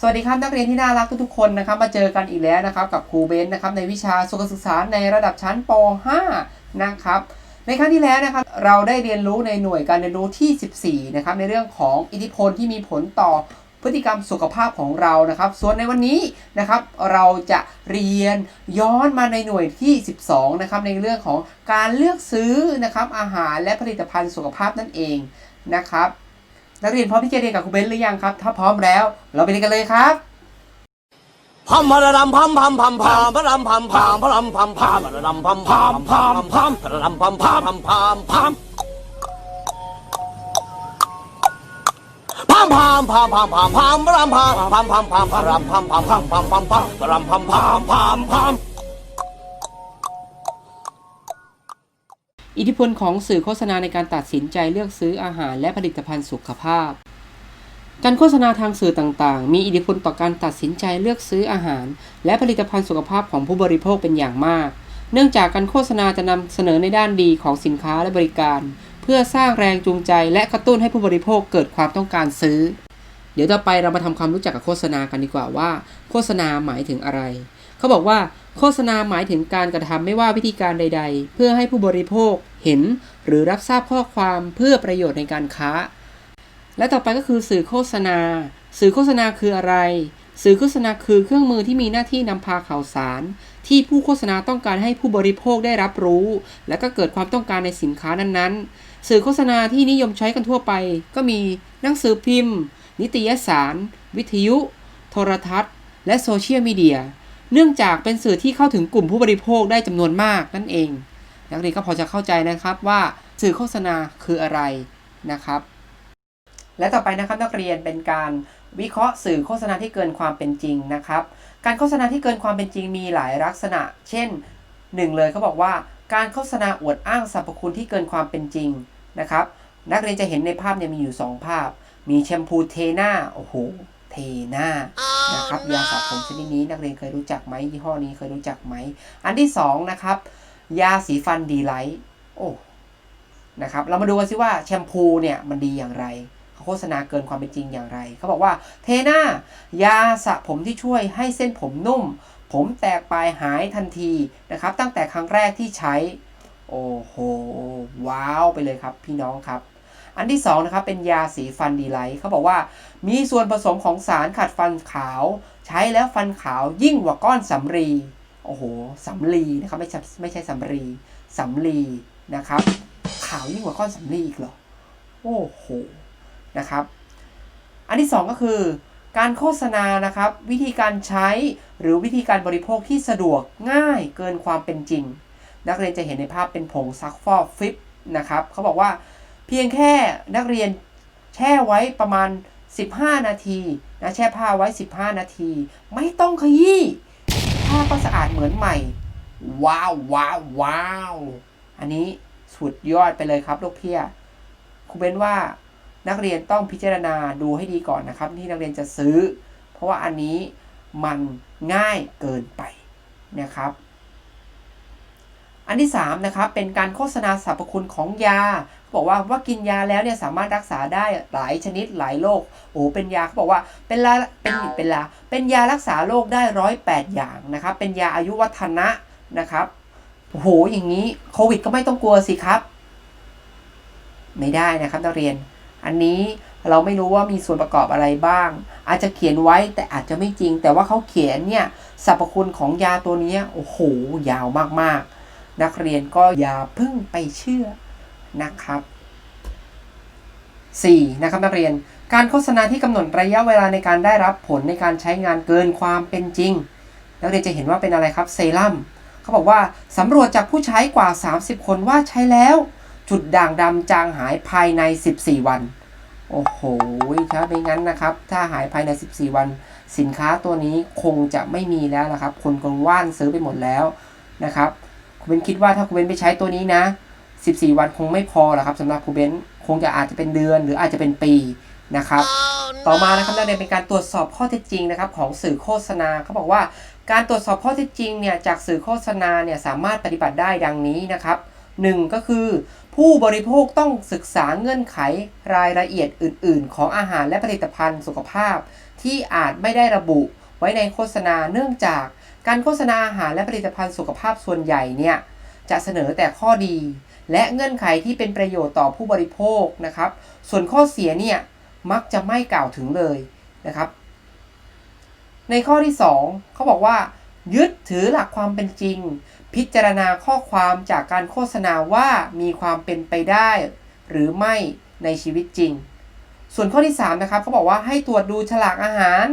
สวัสดีครับนักเรียนที่น่ารักทุกๆคนนะครับมาเจอกันอีกแล้วนะครับกับครูเบนนะครับในวิชาสุขศึกษาในระดับชั้นป .5 นะครับในครั้งที่แล้วนะครับเราได้เรียนรู้ในหน่วยการเรียนรู้ที่ 14นะครับในเรื่องของอิทธิพลที่มีผลต่อพฤติกรรมสุขภาพของเรานะครับ ส่วนในวันนี้นะครับเราจะเรียนย้อนมาในหน่วยที่ 12นะครับในเรื่องของการเลือกซื้อนะครับอาหารและผลิตภัณฑ์สุขภาพนั่นเองนะครับ นักเรียนพร้อมที่จะเรียนกับครูเบนหรือยังครับ ถ้าพร้อมแล้ว เราไปเรียนกันเลยครับพัมพะระดำพัมพัมพัมพัมพะระดำพัมพัมพะระดำพัมพัมพะระดำพัมพัมพัมพัมพะระดำพัมพัมพัมพัมพัมพัมพัมพัมพัมพัมพัมพระดำพัมพัมพัมพัมพะระดำพัมพัมพัมพัมพัมพัมพะระดำพัมพัมพัมพัม อิทธิพลของสื่อโฆษณาในการตัดสินใจเลือกซื้ออาหารและผลิตภัณฑ์สุขภาพ การโฆษณาทางสื่อต่างๆ มีอิทธิพลต่อการตัดสินใจเลือกซื้ออาหาร และผลิตภัณฑ์สุขภาพของผู้บริโภคเป็นอย่างมาก เนื่องจากการโฆษณาจะนำเสนอในด้านดีของสินค้าและบริการ เพื่อสร้างแรงจูงใจ และกระตุ้นให้ผู้บริโภคเกิดความต้องการซื้อ เดี๋ยวต่อไปเรามาทำความรู้จักกับโฆษณากันดีกว่าว่า โฆษณาหมายถึงอะไร เขาบอกว่าโฆษณาหมายถึงการกระทำไม่ว่าวิธีการใด ๆ เพื่อให้ผู้บริโภคเห็นหรือรับทราบข้อความเพื่อประโยชน์ในการค้า และต่อไปก็คือสื่อโฆษณา สื่อโฆษณาคืออะไร สื่อโฆษณาคือเครื่องมือที่มีหน้าที่นำพาข่าวสาร ที่ผู้โฆษณาต้องการให้ผู้บริโภคได้รับรู้ และก็เกิดความต้องการในสินค้านั้นๆ สื่อโฆษณาที่นิยมใช้กันทั่วไป ก็มีหนังสือพิมพ์ นิตยสาร วิทยุ โทรทัศน์ และโซเชียลมีเดีย เนื่องจากเป็นสื่อที่เข้าถึงกลุ่มผู้บริโภคได้จำนวนมากนั่นเอง นักเรียนก็พอจะเข้าใจนะครับว่าสื่อโฆษณาคืออะไรนะครับ และต่อไปนะครับนักเรียนเป็นการวิเคราะห์สื่อโฆษณาที่เกินความเป็นจริงนะครับ การโฆษณาที่เกินความเป็นจริงมีหลายลักษณะ เช่นหนึ่งเลยเขาบอกว่าการโฆษณาอวดอ้างสรรพคุณที่เกินความเป็นจริงนะครับ นักเรียนจะเห็นในภาพเนี่ยมีอยู่ 2 ภาพ มีแชมพูเทน่าโอ้โห เทน่านะครับยาสระผมชนิดนี้นักเรียนเคยรู้จักไหมยี่ห้อนี้เคยรู้จักไหม อันที่สองนะครับยาสีฟันดีไลท์โอ้นะครับเรามาดูกันสิว่าแชมพูเนี่ยมันดีอย่างไรเขาโฆษณาเกินความเป็นจริงอย่างไร เขาบอกว่าเทน่ายาสระผมที่ช่วยให้เส้นผมนุ่ม ผมแตกปลายหายทันทีนะครับตั้งแต่ครั้งแรกที่ใช้ โอ้โห ว้าวไปเลยครับพี่น้องครับ อันที่2นะครับเป็นยาสีฟันดีไลท์เขาบอกว่า มีส่วนผสมของสารขัดฟันขาว ใช้แล้วฟันขาวยิ่งกว่าก้อนสำลีโอ้โหสำลีนะครับไม่ใช่ไม่ใช่สำลีสำลีนะครับ ขาวยิ่งกว่าก้อนสำลีอีกเหรอโอ้โหนะครับ อันที่ 2 ก็คือ การโฆษณานะครับ วิธีการใช้หรือวิธีการบริโภคที่สะดวกง่ายเกินความเป็นจริง นักเรียนจะเห็นในภาพเป็นผงซักฟอกฟิปนะครับเขาบอกว่า เพียงแค่นักเรียนแช่ไว้ประมาณ 15 นาทีนะแช่ผ้าไว้ 15 นาที ไม่ต้องขยี้ผ้าก็สะอาดเหมือนใหม่ ว้าวว้าวว้าวอันนี้สุดยอดไปเลยครับลูกเพียครูเบนว่านักเรียนต้องพิจารณาดูให้ดีก่อนนะครับ ที่นักเรียนจะซื้อ เพราะว่าอันนี้มันง่ายเกินไปนะครับ อันที่3นะครับเป็นการโฆษณาสรรพคุณของยาเขา บอกว่าว่ากินยาแล้วเนี่ยสามารถรักษาได้หลายชนิดหลายโรคโอ้เป็นยาเขาบอกว่าเป็นละเป็นเป็นละเป็นยารักษาโรคได้ร้อยแปดอย่างนะครับ เป็นยาอายุวัฒนะนะครับโอ้โหอย่างนี้โควิดก็ไม่ต้องกลัวสิครับ ไม่ได้นะครับนักเรียน อันนี้เราไม่รู้ว่ามีส่วนประกอบอะไรบ้าง อาจจะเขียนไว้แต่อาจจะไม่จริง แต่ว่าเขาเขียนเนี่ยสรรพคุณของยาตัวนี้โอ้โหยาวมากๆ นักเรียนก็อย่าเพิ่งไปเชื่อ นะครับ 4. นะครับนักเรียนการโฆษณาที่กำหนดระยะเวลาในการได้รับผลในการใช้งานเกินความเป็นจริง นักเรียนจะเห็นว่าเป็นอะไรครับเซรั่มเขาบอกว่าสำรวจจากผู้ใช้กว่า 30 คนว่าใช้แล้ว จุดด่างดำจางหายภายใน 14 วัน โอ้โหถ้าไม่งั้นนะครับ ถ้าหายภายใน 14 วัน สินค้าตัวนี้คงจะไม่มีแล้วนะครับ คนคงว่านซื้อไปหมดแล้วนะครับคุณเบนคิดว่าถ้าคุณเบนไปใช้ตัวนี้นะ 14 วันคงไม่พอหรอกครับสำหรับคุณเบนคงจะอาจจะเป็นเดือนหรืออาจจะเป็นปีนะครับ ต่อมานะครับนักเรียนเป็นการตรวจสอบข้อเท็จจริงนะครับของสื่อโฆษณาเขาบอกว่าการตรวจสอบข้อเท็จจริงเนี่ยจากสื่อโฆษณาเนี่ยสามารถปฏิบัติได้ดังนี้นะครับ 1 ก็คือ ผู้บริโภคต้องศึกษาเงื่อนไขรายละเอียดอื่น ๆ ของอาหารและผลิตภัณฑ์สุขภาพ ที่อาจไม่ได้ระบุไว้ในโฆษณาเนื่องจากการโฆษณาอาหารและผลิตภัณฑ์สุขภาพส่วนใหญ่เนี่ยจะเสนอแต่ข้อดี และเงื่อนไขที่เป็นประโยชน์ต่อผู้บริโภคนะครับ ส่วนข้อเสียเนี่ยมักจะไม่กล่าวถึงเลยนะครับ ในข้อที่ 2 เขาบอกว่า ยึดถือหลักความเป็นจริง พิจารณาข้อความจากการโฆษณาว่ามีความเป็นไปได้ หรือไม่ในชีวิตจริง ส่วนข้อที่ 3 นะครับเขาบอกว่าให้ตรวจดูฉลากอาหาร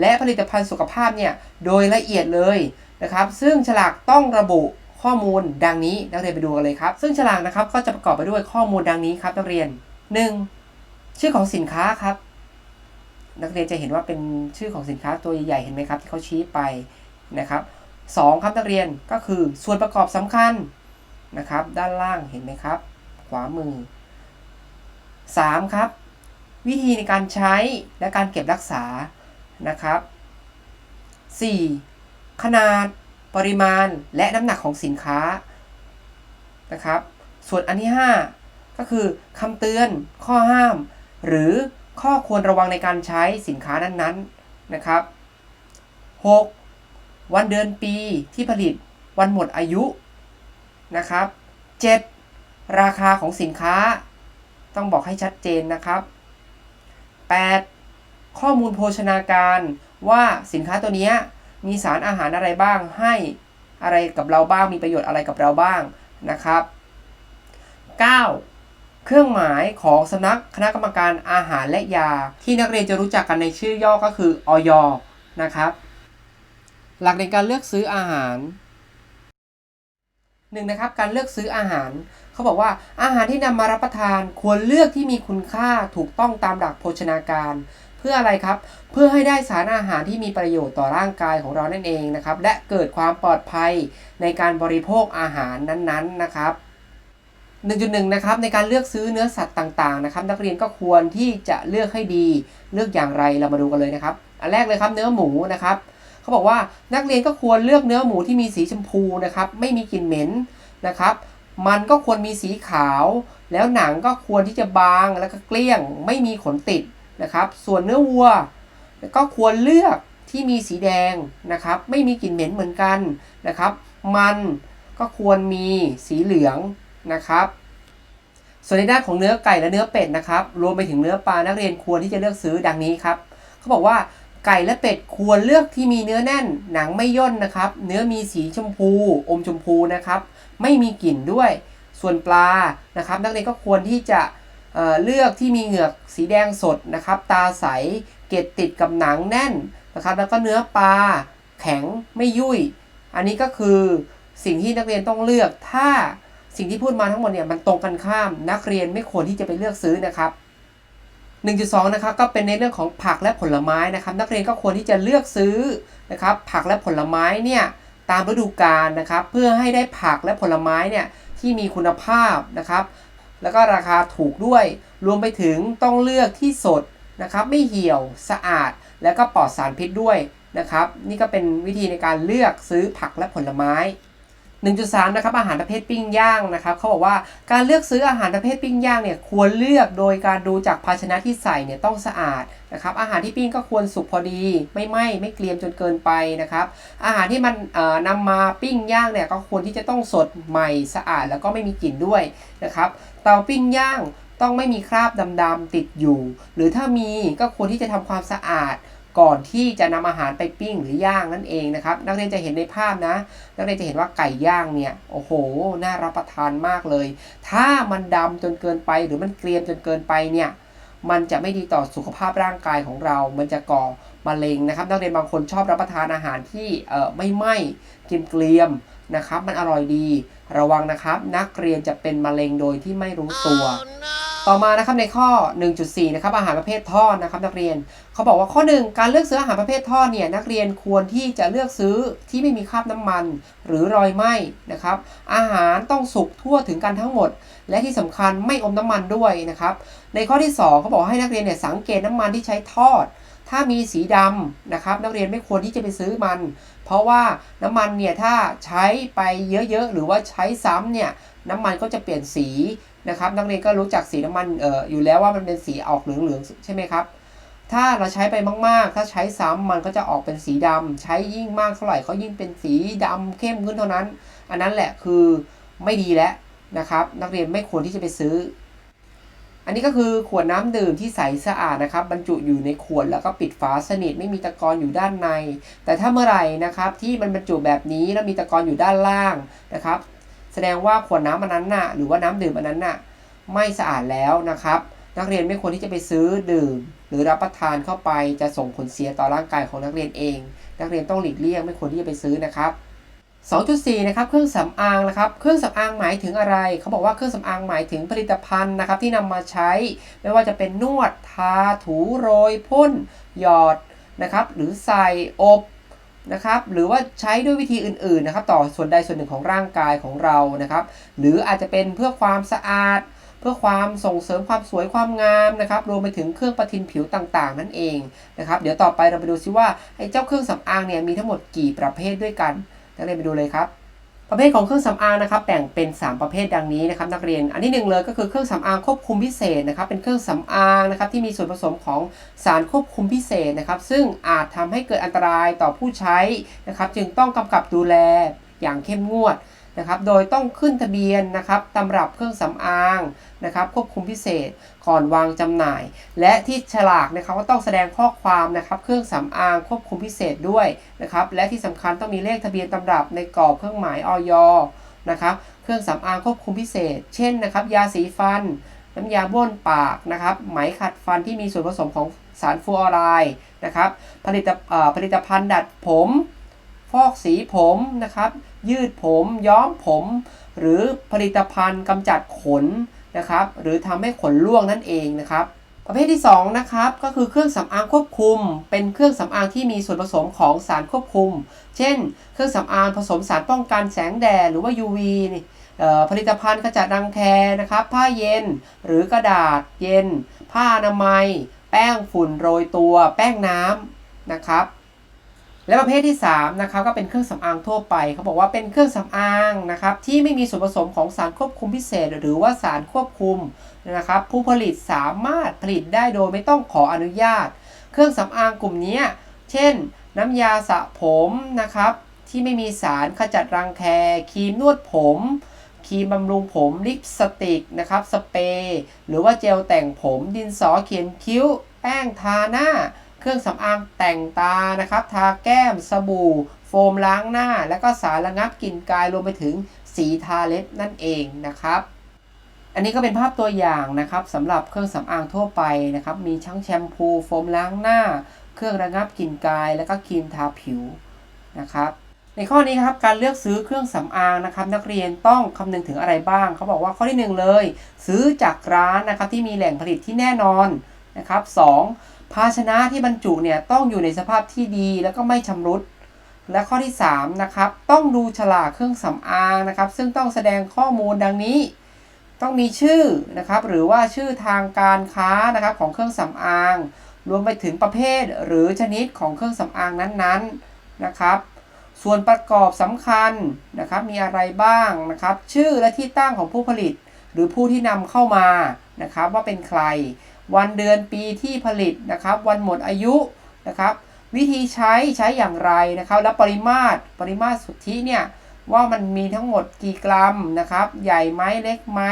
และผลิตภัณฑ์สุขภาพเนี่ยโดยละเอียดเลยนะครับ ซึ่งฉลากต้องระบุ ข้อมูลดังนี้นักเรียนไปดูกันเลยครับ ซึ่งฉลากนะครับก็จะประกอบไปด้วยข้อมูลดังนี้ครับนักเรียน 1. ชื่อของสินค้าครับ นักเรียนจะเห็นว่าเป็นชื่อของสินค้าตัวใหญ่เห็นไหมครับ ที่เขาชี้ไปนะครับสองครับนักเรียนก็คือส่วนประกอบสำคัญนะครับ ด้านล่างเห็นไหมครับ ขวามือ 3. ครับ วิธีในการใช้และการเก็บรักษานะครับ 4. ขนาด ปริมาณและน้ำหนักของสินค้านะครับ ส่วนอันที่ 5 ก็คือคำเตือน ข้อห้าม หรือข้อควรระวังในการใช้สินค้านั้นๆนะครับ 6. วันเดือนปีที่ผลิตวันหมดอายุนะครับ 7. ราคาของสินค้า ต้องบอกให้ชัดเจนนะครับ 8. ข้อมูลโภชนาการว่าสินค้าตัวนี้ มีสารอาหารอะไรบ้าง ให้อะไรกับเราบ้าง มีประโยชน์อะไรกับเราบ้างนะครับ 9. เครื่องหมายของสำนักคณะกรรมการอาหารและยา ที่นักเรียนจะรู้จักกันในชื่อย่อก็คืออย นะครับ หลักในการเลือกซื้ออาหารหนึ่งนะครับการเลือกซื้ออาหาร เขาบอกว่าอาหารที่นำมารับประทานควรเลือกที่มีคุณค่าถูกต้องตามหลักโภชนาการ พื่ออะไรครับ เพื่อให้ได้สารอาหารที่มีประโยชน์ต่อร่างกายของเรานั่นเองนะครับ และเกิดความปลอดภัยในการบริโภคอาหารนั้นๆนะครับ1.1นะครับในการเลือกซื้อเนื้อสัตว์ต่างๆนะครับ นักเรียนก็ควรที่จะเลือกให้ดีเลือกอย่างไรเรามาดูกันเลยนะครับ อันแรกเลยครับเนื้อหมูนะครับเขาบอกว่านักเรียนก็ควรเลือกเนื้อหมูที่มีสีชมพูนะครับ ไม่มีกลิ่นเหม็นนะครับ มันก็ควรมีสีขาว แล้วหนังก็ควรที่จะบางแล้วก็เกลี้ยง ไม่มีขนติด นะครับ ส่วนเนื้อวัวก็ควรเลือกที่มีสีแดงนะครับ ไม่มีกลิ่นเหม็นเหมือนกันนะครับ มันก็ควรมีสีเหลืองนะครับ ส่วนในด้านของเนื้อไก่และเนื้อเป็ดนะครับ รวมไปถึงเนื้อปลานักเรียนควรที่จะเลือกซื้อดังนี้ครับเขาบอกว่าไก่และเป็ดควรเลือกที่มีเนื้อแน่น หนังไม่ย่นนะครับ เนื้อมีสีชมพู อมชมพูนะครับ ไม่มีกลิ่นด้วย ส่วนปลานะครับ นักเรียนก็ควรที่จะ เลือกที่มีเหงือกสีแดงสดนะครับ ตาใส เกล็ดติดกับหนังแน่นนะครับ แล้วก็เนื้อปลาแข็งไม่ยุ่ย อันนี้ก็คือสิ่งที่นักเรียนต้องเลือก ถ้าสิ่งที่พูดมาทั้งหมดเนี่ยมันตรงกันข้าม นักเรียนไม่ควรที่จะไปเลือกซื้อนะครับ 1.2 นะครับก็เป็นในเรื่องของผักและผลไม้นะครับ นักเรียนก็ควรที่จะเลือกซื้อนะครับ ผักและผลไม้เนี่ยตามฤดูกาลนะครับ เพื่อให้ได้ผักและผลไม้เนี่ยที่มีคุณภาพนะครับ แล้วก็ราคาถูกด้วย รวมไปถึงต้องเลือกที่สดนะครับไม่เหี่ยวสะอาด แล้วก็ปลอดสารพิษด้วยนะครับ นี่ก็เป็นวิธีในการเลือกซื้อผักและผลไม้ 1.3นะครับอาหารประเภทปิ้งย่างนะครับเขาบอกว่าการเลือกซื้ออาหารประเภทปิ้งย่างเนี่ยควรเลือกโดยการดูจากภาชนะที่ใส่เนี่ยต้องสะอาดนะครับอาหารที่ปิ้งก็ควรสุกพอดีไม่ไหม้ไม่เกรียมจนเกินไปนะครับอาหารที่มันเอ่อนำมาปิ้งย่างเนี่ยก็ควรที่จะต้องสดใหม่สะอาดแล้วก็ไม่มีกลิ่นด้วยนะครับเตาปิ้งย่างต้องไม่มีคราบดำๆติดอยู่ หรือถ้ามีก็ควรที่จะทำความสะอาด ก่อนที่จะนำอาหารไปปิ้งหรือย่างนั่นเองนะครับนักเรียนจะเห็นในภาพนะ นักเรียนจะเห็นว่าไก่ย่างเนี่ยโอ้โหน่ารับประทานมากเลย ถ้ามันดำจนเกินไปหรือมันเกรียมจนเกินไปเนี่ยมันจะไม่ดีต่อสุขภาพร่างกายของเรา มันจะก่อมะเร็งนะครับ นักเรียนบางคนชอบรับประทานอาหารที่เออไม่ไหม้กินเกรียมนะครับ มันอร่อยดี ระวังนะครับ นักเรียนจะเป็นมะเร็งโดยที่ไม่รู้ตัว ต่อมานะครับในข้อ 1.4 นะครับอาหารประเภททอดนะครับนักเรียนเขาบอกว่าข้อ 1 การเลือกซื้ออาหารประเภททอดเนี่ยนักเรียนควรที่จะเลือกซื้อที่ไม่มีคราบน้ำมัน หรือรอยไหม้นะครับอาหารต้องสุกทั่วถึงกันทั้งหมด และที่สำคัญไม่อมน้ำมันด้วยนะครับในข้อที่ 2เขาบอกให้นักเรียนเนี่ยสังเกตน้ำมันที่ใช้ทอดถ้าถ้ามีสีดำนะครับนักเรียนไม่ควรที่จะไปซื้อมัน เพราะว่าน้ำมันเนี่ยถ้าใช้ไปเยอะๆหรือว่าใช้ซ้ำเนี่ยน้ำมันก็จะเปลี่ยนสี นะครับนักเรียนก็รู้จักสีน้ำมันเอ่ออยู่แล้วว่ามันเป็นสีออกเหลืองๆใช่ไหมครับ ถ้าเราใช้ไปมากๆ ถ้าใช้ซ้ำมันก็จะออกเป็นสีดำใช้ยิ่งมากเท่าไหร่เขายิ่งเป็นสีดำเข้มขึ้นเท่านั้น อันนั้นแหละคือไม่ดีแล้วนะครับ นักเรียนไม่ควรที่จะไปซื้อ อันนี้ก็คือขวดน้ำดื่มที่ใสสะอาดนะครับ บรรจุอยู่ในขวดแล้วก็ปิดฝาสนิทไม่มีตะกอนอยู่ด้านใน แต่ถ้าเมื่อไหร่นะครับที่มันบรรจุแบบนี้แล้วมีตะกอนอยู่ด้านล่างนะครับ แสดงว่าขวดน้ำอันนั้นน่ะหรือว่าน้ำดื่มอันนั้นน่ะไม่สะอาดแล้วนะครับ นักเรียนไม่ควรที่จะไปซื้อดื่ม หรือรับประทานเข้าไปจะส่งผลเสียต่อร่างกายของนักเรียนเอง นักเรียนต้องหลีกเลี่ยงไม่ควรที่จะไปซื้อนะครับ2.4นะครับเครื่องสำอางนะครับเครื่องสำอางหมายถึงอะไร เขาบอกว่าเครื่องสำอางหมายถึงผลิตภัณฑ์นะครับที่นำมาใช้ ไม่ว่าจะเป็นนวดทาถูโรยพ่นหยอดนะครับหรือใส่อบ นะครับหรือว่าใช้ด้วยวิธีอื่นๆนะครับต่อส่วนใดส่วนหนึ่งของร่างกายของเรานะครับ หรืออาจจะเป็นเพื่อความสะอาด เพื่อความส่งเสริมความสวยความงามนะครับรวมไปถึงเครื่องประทินผิวต่างๆ นั่นเองนะครับเดี๋ยวต่อไปเราไปดูซิว่าไอ้เจ้าเครื่องสำอางเนี่ยมีทั้งหมดกี่ประเภทด้วยกันนักเรียนไปดูเลยครับ ประเภทของเครื่องสำอางนะครับแบ่งเป็น 3 ประเภทดังนี้นะครับนักเรียนอันที่หนึ่งเลยก็คือเครื่องสำอางควบคุมพิเศษนะครับเป็นเครื่องสำอางนะครับที่มีส่วนผสมของสารควบคุมพิเศษนะครับซึ่งอาจทำให้เกิดอันตรายต่อผู้ใช้นะครับจึงต้องกำกับดูแลอย่างเข้มงวด นะครับ โดยต้องขึ้นทะเบียนนะครับตำรับเครื่องสำอางนะครับควบคุมพิเศษก่อนวางจำหน่าย และที่ฉลากนะครับก็ต้องแสดงข้อความนะครับเครื่องสำอางควบคุมพิเศษด้วยนะครับและที่สำคัญต้องมีเลขทะเบียนตำรับในกรอบเครื่องหมายออยนะครับเครื่องสำอางควบคุมพิเศษ เช่นนะครับยาสีฟัน น้ำยาบ้วนปากนะครับไหมขัดฟันที่มีส่วนผสมของสารฟลูออไรด์นะครับผลิตผลิตภัณฑ์ดัดผม ฟอกสีผมนะครับ ยืดผมย้อมผม หรือผลิตภัณฑ์กำจัดขนนะครับ หรือทำให้ขนร่วงนั่นเองนะครับประเภทที่2นะครับก็คือเครื่องสำอางควบคุม เป็นเครื่องสำอางที่มีส่วนผสมของสารควบคุม เช่น เครื่องสำอางผสมสารป้องกันแสงแดดหรือว่า UV นี่ผลิตภัณฑ์ขจัดรังแคนะครับ ผ้าเย็น หรือกระดาษเย็น ผ้าอนามัย แป้งฝุ่นโรยตัว แป้งน้ำนะครับ และประเภทที่3นะครับก็เป็นเครื่องสำอางทั่วไปเขาบอกว่าเป็นเครื่องสำอางนะครับที่ไม่มีส่วนผสมของสารควบคุมพิเศษ หรือว่าสารควบคุมนะครับผู้ผลิตสามารถผลิตได้โดยไม่ต้องขออนุญาต เครื่องสำอางกลุ่มนี้เช่น น้ำยาสระผมนะครับที่ไม่มีสารขจัดรังแคครีมนวดผมครีมบำรุงผมลิปสติกนะครับสเปรย์หรือว่าเจลแต่งผมดินสอเขียนคิ้ว แป้งทาหน้า เครื่องสำอางแต่งตานะครับ ทาแก้มสบู่ โฟมล้างหน้า แล้วก็สารระงับกลิ่นกายรวมไปถึงสีทาเล็บนั่นเองนะครับ อันนี้ก็เป็นภาพตัวอย่างนะครับสำหรับเครื่องสำอางทั่วไปนะครับ มีทั้งแชมพู โฟมล้างหน้า เครื่องระงับกลิ่นกาย แล้วก็ครีมทาผิวนะครับในข้อนี้ครับการเลือกซื้อเครื่องสำอางนะครับนักเรียนต้องคำนึงถึงอะไรบ้าง เขาบอกว่าข้อที่หนึ่งเลย ซื้อจากร้านนะครับที่มีแหล่งผลิตที่แน่นอนนะครับสอง ภาชนะที่บรรจุเนี่ยต้องอยู่ในสภาพที่ดีแล้วก็ไม่ชำรุด และข้อที่3นะครับต้องดูฉลากเครื่องสำอางนะครับ ซึ่งต้องแสดงข้อมูลดังนี้ ต้องมีชื่อนะครับหรือว่าชื่อทางการค้านะครับของเครื่องสำอาง รวมไปถึงประเภทหรือชนิดของเครื่องสำอางนั้นๆนะครับ ส่วนประกอบสำคัญนะครับมีอะไรบ้างนะครับ ชื่อและที่ตั้งของผู้ผลิต หรือผู้ที่นำเข้ามานะครับว่าเป็นใคร วันเดือนปีที่ผลิตนะครับ วันหมดอายุนะครับ วิธีใช้ใช้อย่างไรนะครับ และปริมาตรปริมาตรสุทธิเนี่ยว่ามันมีทั้งหมดกี่กรัมนะครับ ใหญ่ไหมเล็กไหม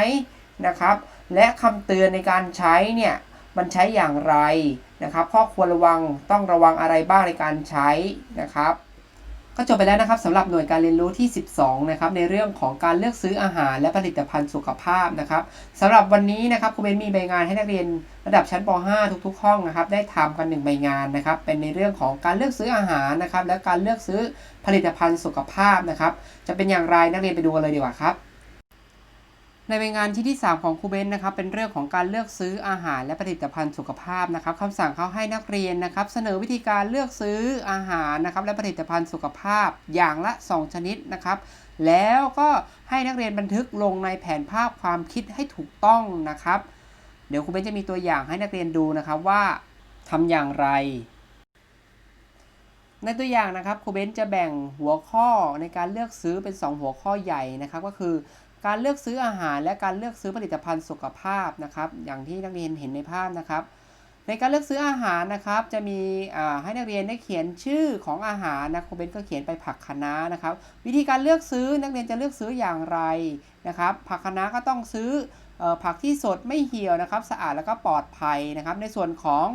นะครับ และคำเตือนในการใช้เนี่ยมันใช้อย่างไรนะครับข้อควรระวังต้องระวังอะไรบ้างในการใช้นะครับ ก็จบไปแล้วนะครับสำหรับหน่วยการเรียนรู้ที่ 12 นะครับในเรื่องของการเลือกซื้ออาหารและผลิตภัณฑ์สุขภาพนะครับสำหรับวันนี้นะครับครูเบนมีใบงานให้นักเรียนระดับชั้นป .5 ทุก ๆ ห้องนะครับ ได้ทำกันหนึ่งใบงานนะครับ เป็นในเรื่องของการเลือกซื้ออาหารนะครับ และการเลือกซื้อผลิตภัณฑ์สุขภาพนะครับ จะเป็นอย่างไรนักเรียนไปดูกันเลยดีกว่าครับ ในใบงานที่ที่ 3 ของครูเบนนะครับเป็นเรื่องของการเลือกซื้ออาหารและผลิตภัณฑ์สุขภาพนะครับคำสั่งเขาให้นักเรียนนะครับ เสนอวิธีการเลือกซื้ออาหารนะครับและผลิตภัณฑ์สุขภาพอย่างละ 2 ชนิดนะครับ แล้วก็ให้นักเรียนบันทึกลงในแผนภาพความคิดให้ถูกต้องนะครับ เดี๋ยวครูเบนจะมีตัวอย่างให้นักเรียนดูนะครับว่าทำอย่างไร ในตัวอย่างนะครับครูเบนจะแบ่งหัวข้อในการเลือกซื้อเป็น 2 หัวข้อใหญ่นะครับ ก็คือ การเลือกซื้ออาหารและการเลือกซื้อผลิตภัณฑ์สุขภาพนะครับ อย่างที่นักเรียนเห็นในภาพนะครับ ในการเลือกซื้ออาหารนะครับ จะมีให้นักเรียนได้เขียนชื่อของอาหารนะครูเบนก็เขียนไปผักคะน้านะครับ วิธีการเลือกซื้อนักเรียนจะเลือกซื้ออย่างไรนะครับ ผักคะน้าก็ต้องซื้อผักที่สดไม่เหี่ยวนะครับ สะอาดแล้วก็ปลอดภัยนะครับ ในส่วนของ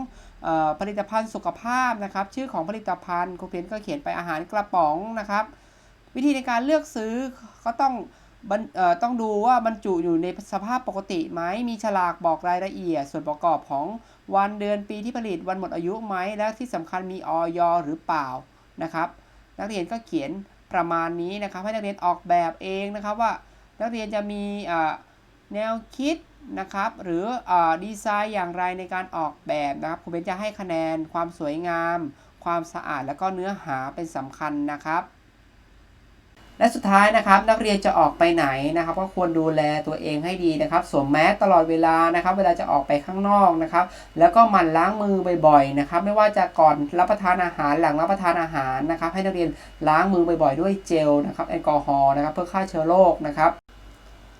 ออผลิตภัณฑ์สุขภาพนะครับ ชื่อของผลิตภัณฑ์ครูเบนก็เขียนไปอาหารกระป๋องนะครับ วิธีในการเลือกซื้อก็ต้อง ต้องดูว่าบรรจุอยู่ในสภาพปกติไหม มีฉลากบอกรายละเอียด ส่วนประกอบของวันเดือนปีที่ผลิตวันหมดอายุไหม และที่สำคัญมีออยหรือเปล่านะครับ นักเรียนก็เขียนประมาณนี้นะครับ ให้นักเรียนออกแบบเองนะครับว่า นักเรียนจะมีแนวคิดนะครับ หรืออดีไซน์อย่างไรในการออกแบบนะครับครูเบนจะให้คะแนนความสวยงาม ความสะอาดแล้วก็เนื้อหาเป็นสำคัญนะครับ และสุดท้ายนะครับนักเรียนจะออกไปไหนนะครับ ก็ควรดูแลตัวเองให้ดีนะครับ สวมแมสตลอดเวลานะครับ เวลาจะออกไปข้างนอกนะครับ แล้วก็หมั่นล้างมือบ่อยๆนะครับ ไม่ว่าจะก่อนรับประทานอาหารหลังรับประทานอาหารนะครับ ให้นักเรียนล้างมือบ่อยๆ ด้วยเจลนะครับแอลกอฮอล์นะครับ เพื่อฆ่าเชื้อโรคนะครับ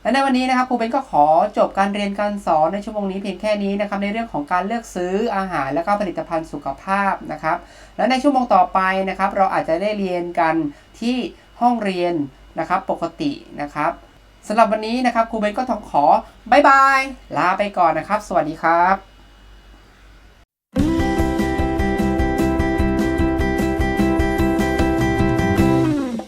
และในวันนี้นะครับครูเบนก็ขอจบการเรียนการสอนในชั่วโมงนี้เพียงแค่นี้นะครับในเรื่องของการเลือกซื้ออาหารและก็ผลิตภัณฑ์สุขภาพนะครับ และในชั่วโมงต่อไปนะครับ เราอาจจะได้เรียนกันที่ ห้องเรียนนะครับปกตินะครับสำหรับวันนี้นะครับครูเบนก็ต้องขอบายบาย ลาไปก่อนนะครับ สวัสดีครับ